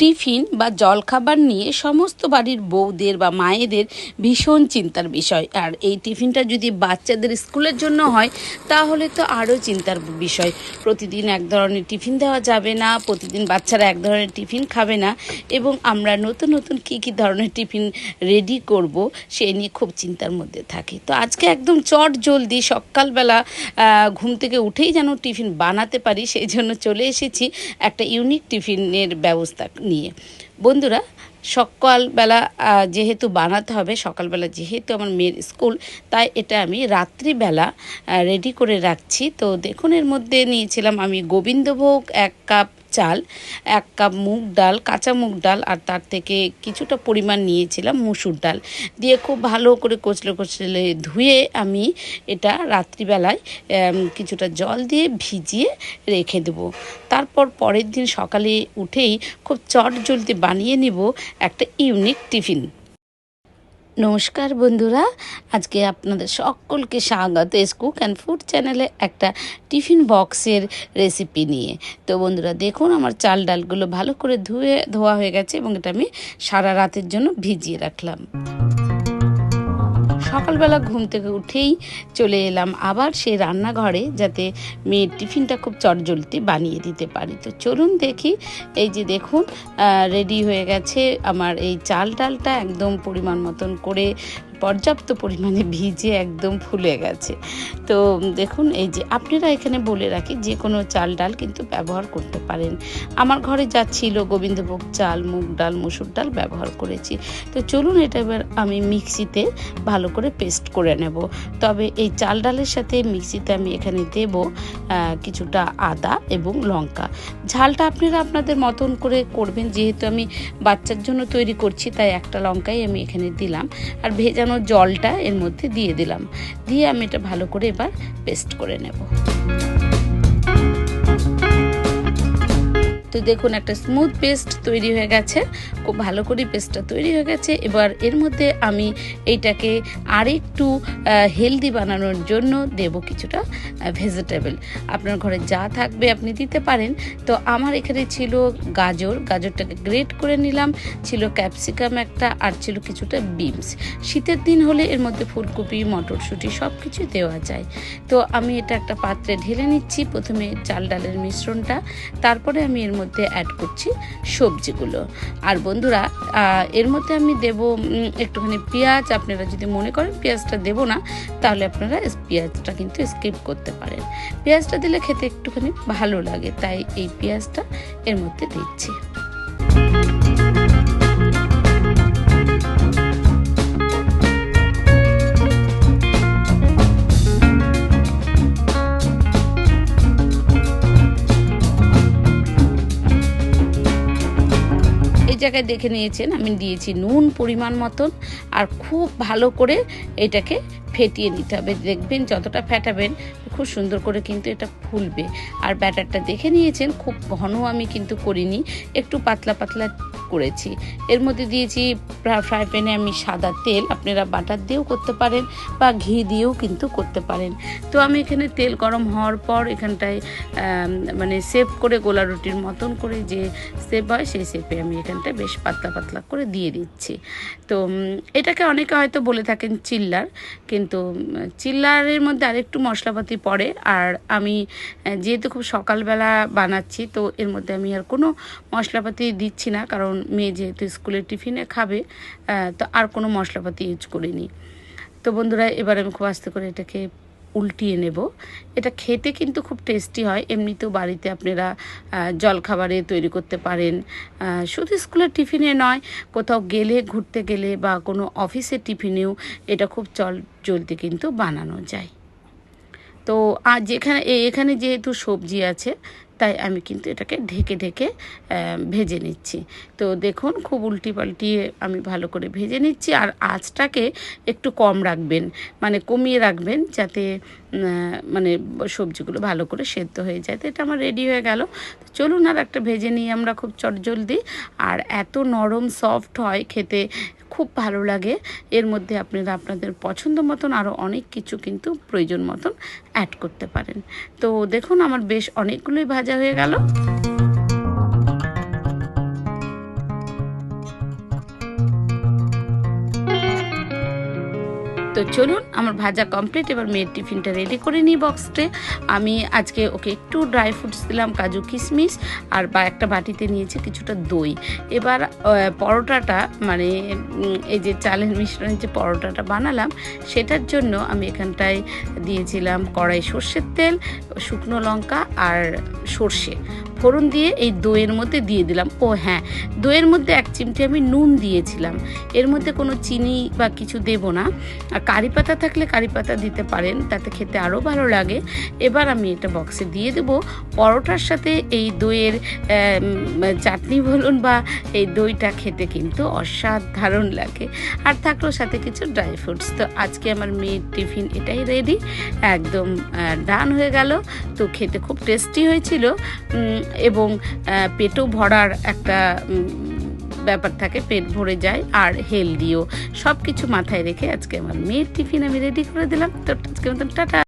Tiffin বা জলখাবার নিয়ে সমস্ত বাড়ির বউদের বা মায়েদের ভীষণ চিন্তার বিষয়। আর এই টিফিনটা যদি বাচ্চাদের স্কুলের জন্য হয়, তাহলে তো আরও চিন্তার বিষয়। প্রতিদিন এক ধরনের টিফিন দেওয়া যাবে না, প্রতিদিন বাচ্চারা এক ধরনের টিফিন খাবে না, এবং আমরা নতুন নতুন কী কী ধরনের টিফিন রেডি করব, সে নিয়ে খুব চিন্তার মধ্যে থাকি। তো আজকে একদম চট জলদি সকালবেলা ঘুম থেকে উঠেই যেন টিফিন বানাতে পারি, সেই জন্য চলে এসেছি একটা ইউনিক টিফিনের ব্যবস্থা। নিয়ে। বন্ধুরা, সকালবেলা যেহেতু বানাতে হবে, সকালবেলা যেহেতু আমার মেয়ের স্কুল, তাই এটা আমি রাত্রিবেলা রেডি করে রাখছি। তো দেখুন, এর মধ্যে নিয়েছিলাম আমি গোবিন্দভোগ এক কাপ চাল, এক কাপ মুগ ডাল, কাঁচা মুগ ডাল আর তার থেকে কিছুটা পরিমাণ নিয়েছিলাম মুসুর ডাল। দিয়ে খুব ভালো করে কচলে কচলে ধুয়ে আমি এটা রাত্রিবেলায় কিছুটা জল দিয়ে ভিজিয়ে রেখে দেবো। তারপর পরের দিন সকালে উঠেই খুব চট জলদি বানিয়ে নিব একটা ইউনিক টিফিন। নমস্কার বন্ধুরা, আজকে আপনাদের সকলকে স্বাগত এস কুক অ্যান্ড ফুড চ্যানেলে একটা টিফিন বক্সের রেসিপি নিয়ে। তো বন্ধুরা, দেখুন আমার চাল ডালগুলো ভালো করে ধুয়ে ধোয়া হয়ে গেছে এবং এটা আমি সারা রাতের জন্য ভিজিয়ে রাখলাম। সকালবেলা ঘুম থেকে উঠেই চলে এলাম আবার সেই রান্নাঘরে যাতে মেয়ের টিফিনটা খুব চটজলদি বানিয়ে দিতে পারি। তো চলুন দেখি, এই যে দেখুন রেডি হয়ে গেছে আমার এই চাল ডালটা একদম পরিমাণ মতন করে পর্যাপ্ত পরিমাণে ভিজে একদম ফুলে গেছে। তো দেখুন, এই যে আপনারা এখানে বলে রাখি, যে কোনো চাল ডাল কিন্তু ব্যবহার করতে পারেন। আমার ঘরে যা ছিল গোবিন্দভোগ চাল, মুগ ডাল, মুসুর ডাল ব্যবহার করেছি। তো চলুন, এটা এবার আমি মিক্সিতে ভালো করে পেস্ট করে নেব। তবে এই চাল ডালের সাথে মিক্সিতে আমি এখানে দেব কিছুটা আদা এবং লঙ্কা। ঝালটা আপনারা আপনাদের মতন করে করবেন। যেহেতু আমি বাচ্চার জন্য তৈরি করছি, তাই একটা লঙ্কাই আমি এখানে দিলাম। আর ভেজানো জলটা এর মধ্যে দিয়ে দিলাম। দিয়ে আমি এটা ভালো করে এবার পেস্ট করে নেব। তো দেখুন, একটা স্মুথ পেস্ট তৈরি হয়ে গেছে। খুব ভালো করে পেস্টটা তৈরি হয়ে গেছে। এবার এর মধ্যে আমি এইটাকে আরেকটু হেলদি বানানোর জন্য দেব কিছুটা ভেজিটেবল আপনার ঘরে যা থাকবে আপনি দিতে পারেন। তো আমার এখানে ছিল গাজর। গাজরটাকে গ্রেট করে নিলাম। ছিল ক্যাপসিকাম একটা আর ছিল কিছুটা বিনস শীতের দিন হলে এর মধ্যে ফুলকপি, মটরশুঁটি সব কিছু দেওয়া যায়। তো আমি এটা একটা পাত্রে ঢেলে নিচ্ছি। প্রথমে চাল ডালের মিশ্রণটা। তারপরে আমি এর মধ্যে অ্যাড করছি সবজিগুলো। আর বন্ধুরা এর মধ্যে আমি দেব একটুখানি পেঁয়াজ। আপনারা যদি মনে করেন পেঁয়াজটা দেব না, তাহলে আপনারা পেঁয়াজটা কিন্তু স্কিপ করতে পারেন। পেঁয়াজটা দিলে খেতে একটুখানি ভালো লাগে, তাই এই পেঁয়াজটা এর মধ্যে দিচ্ছি। এই জায়গায় দেখে নিয়েছেন, আমি দিয়েছি নুন পরিমাণ মতন, আর খুব ভালো করে এটাকে ফেটিয়ে নিতে হবে। দেখবেন যতটা ফেটাবেন, খুব সুন্দর করে কিন্তু এটা ফুলবে। আর ব্যাটারটা দেখে নিয়েছেন, খুব ঘন আমি কিন্তু করিনি, একটু পাতলা পাতলা করেছি। এর মধ্যে দিয়েছি ফ্রাই প্যানে আমি সাদা তেল, আপনারা বাটার দিয়েও করতে পারেন বা ঘি দিয়েও কিন্তু করতে পারেন। তো আমি এখানে তেল গরম হওয়ার পর এখানটায় মানে সেভ করে গোলা রুটির মতন করে যে সেপ হয়, সেই সেপে আমি এখানটায় বেশ পাতলা পাতলা করে দিয়ে দিচ্ছি। তো এটাকে অনেকে হয়তো বলে থাকেন চিল্লার, কিন্তু চিল্লারের মধ্যে আরেকটু মশলাপাতি পড়ে। আর আমি যেহেতু খুব সকালবেলা বানাচ্ছি, তো এর মধ্যে আমি আর কোনো মশলাপাতি দিচ্ছি না, কারণ মেয়ে যেহেতু স্কুলের টিফিনে খাবে তো আর কোনো মশলাপাতি ইউজ করিনি। তো বন্ধুরা, এবার আমি খুব আস্তে করে এটাকে উল্টিয়ে নেব। এটা খেতে কিন্তু খুব টেস্টি হয়। এমনিতেও বাড়িতে আপনারা জলখাবারে তৈরি করতে পারেন। শুধু স্কুলের টিফিনে নয়, কোথাও গেলে, ঘুরতে গেলে বা কোনো অফিসের টিফিনেও এটা খুব চল, জলদি কিন্তু বানানো যায়। তো, আর যেখানে এখানে যেহেতু সবজি আছে, তাই আমি কিন্তু এটাকে ঢেকে ঢেকে ভেজে নিচ্ছি। তো দেখুন, খুব উল্টি পাল্টিয়ে আমি ভালো করে ভেজে নিচ্ছি, আর আঁচটাকে একটু কম রাখবেন মানে কমিয়ে রাখবেন যাতে মানে সবজিগুলো ভালো করে সেদ্ধ হয়ে যায়। তো এটা আমার রেডি হয়ে গেল। চলুন আর একটা ভেজে নিই আমরা খুব চটজলদি। আর এত নরম সফট হয় খেতে খুব ভালো লাগে। এর মধ্যে আপনারা আপনাদের পছন্দ মতন আরও অনেক কিছু কিন্তু প্রয়োজন মতন অ্যাড করতে পারেন। তো দেখুন, আমার বেশ অনেকগুলোই ভাজা হয়ে গেল। তো চলুন, আমার ভাজা কমপ্লিট এবার মেয়ের টিফিনটা রেডি করে নিই বক্সটে আমি আজকে ওকে একটু ড্রাই ফ্রুটস দিলাম, কাজু কিশমিশ, আর বা একটা বাটিতে নিয়েছি কিছুটা দই। এবার পরোটাটা মানে এই যে চালের মিশ্রণের যে পরোটাটা বানালাম, সেটার জন্য আমি এখানটায় দিয়েছিলাম কড়াই সর্ষের তেল, শুকনো লঙ্কা, আর সর্ষে। ফোড়ন দিয়ে এই দইয়ের মধ্যে দিয়ে দিলাম। ও হ্যাঁ দইয়ের মধ্যে এক চিমটি আমি নুন দিয়েছিলাম। এর মধ্যে কোনো চিনি বা কিছু দেব না। আর কারি পাতা থাকলে কারি পাতা দিতে পারেন, তাতে খেতে আরও ভালো লাগে। এবার আমি এটা বক্সে দিয়ে দেব। পরোটার সাথে এই দইয়ের চাটনি বলুন বা এই দইটা খেতে কিন্তু অসাধারণ লাগে। আর থাকল সাথে কিছু ড্রাই ফ্রুটস তো আজকে আমার মেয়ের টিফিন এটাই রেডি একদম ডান হয়ে গেল। তো খেতে খুব টেস্টি হয়েছিল। এবং পেটও ভরার একটা ব্যাপার থাকে, পেট ভরে যায় আর হেলদিও। সব কিছু মাথায় রেখে আজকে আমার মেয়ের টিফিন আমি রেডি করে দিলাম। তো আজকে মতন টাটা।